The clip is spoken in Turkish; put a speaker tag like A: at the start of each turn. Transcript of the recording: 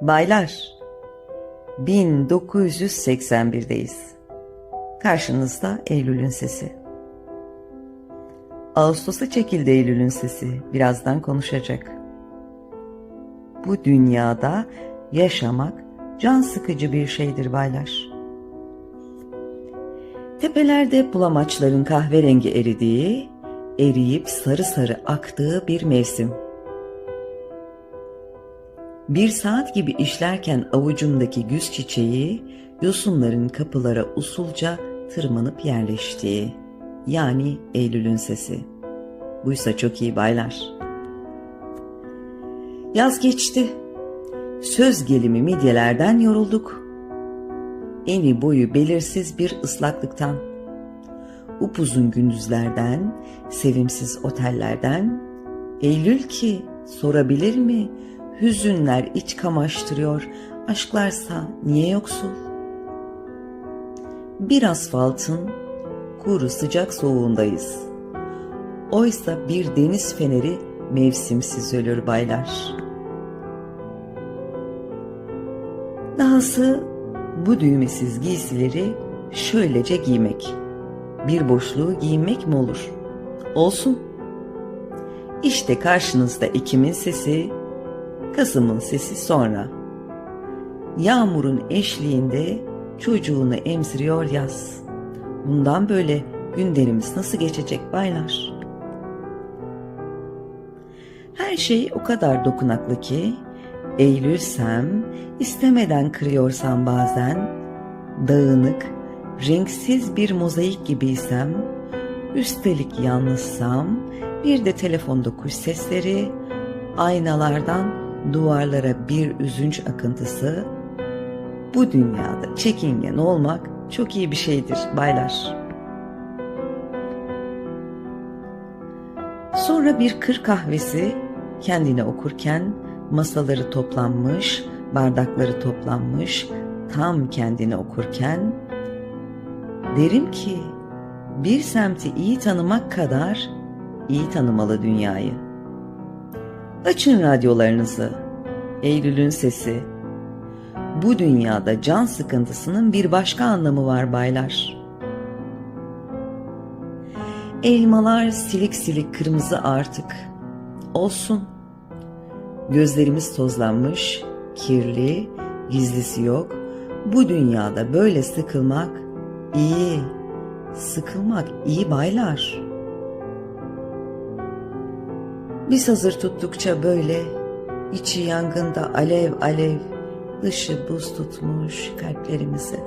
A: Baylar, 1981'deyiz. Karşınızda Eylül'ün sesi. Ağustos'a çekildi Eylül'ün sesi. Birazdan konuşacak. Bu dünyada yaşamak can sıkıcı bir şeydir baylar. Tepelerde bulamaçların kahverengi eridiği, eriyip sarı sarı aktığı bir mevsim. Bir saat gibi işlerken avucumdaki güz çiçeği, yosunların kapılara usulca tırmanıp yerleştiği, yani Eylül'ün sesi. Buysa çok iyi baylar. Yaz geçti. Söz gelimi midyelerden yorulduk. Eni boyu belirsiz bir ıslaklıktan. Upuzun gündüzlerden, sevimsiz otellerden, Eylül ki sorabilir mi? Hüzünler iç kamaştırıyor, aşklarsa niye yoksul? Bir asfaltın kuru sıcak soğuğundayız. Oysa bir deniz feneri mevsimsiz ölür baylar. Dahası bu düğmesiz giysileri şöylece giymek. Bir boşluğu giymek mi olur? Olsun. İşte karşınızda Ekim'in sesi, Kasım'ın sesi sonra. Yağmurun eşliğinde çocuğunu emziriyor yaz. Bundan böyle günlerimiz nasıl geçecek baylar? Her şey o kadar dokunaklı ki eğilürsem, istemeden kırıyorsam bazen, dağınık, renksiz bir mozaik gibiysem, üstelik yalnızsam, bir de telefonda kuş sesleri, aynalardan duvarlara bir üzünç akıntısı, bu dünyada çekingen olmak çok iyi bir şeydir baylar. Sonra bir kır kahvesi kendine okurken masaları toplanmış, bardakları toplanmış, tam kendini okurken derim ki bir semti iyi tanımak kadar iyi tanımalı dünyayı. Açın radyolarınızı. Eylül'ün sesi. Bu dünyada can sıkıntısının bir başka anlamı var baylar. Elmalar silik silik kırmızı artık. Olsun. Gözlerimiz tozlanmış, kirli, gizlisi yok. Bu dünyada böyle sıkılmak iyi. Sıkılmak iyi baylar. Biz hazır tuttukça böyle içi yangında alev alev, dışı buz tutmuş kalplerimizi.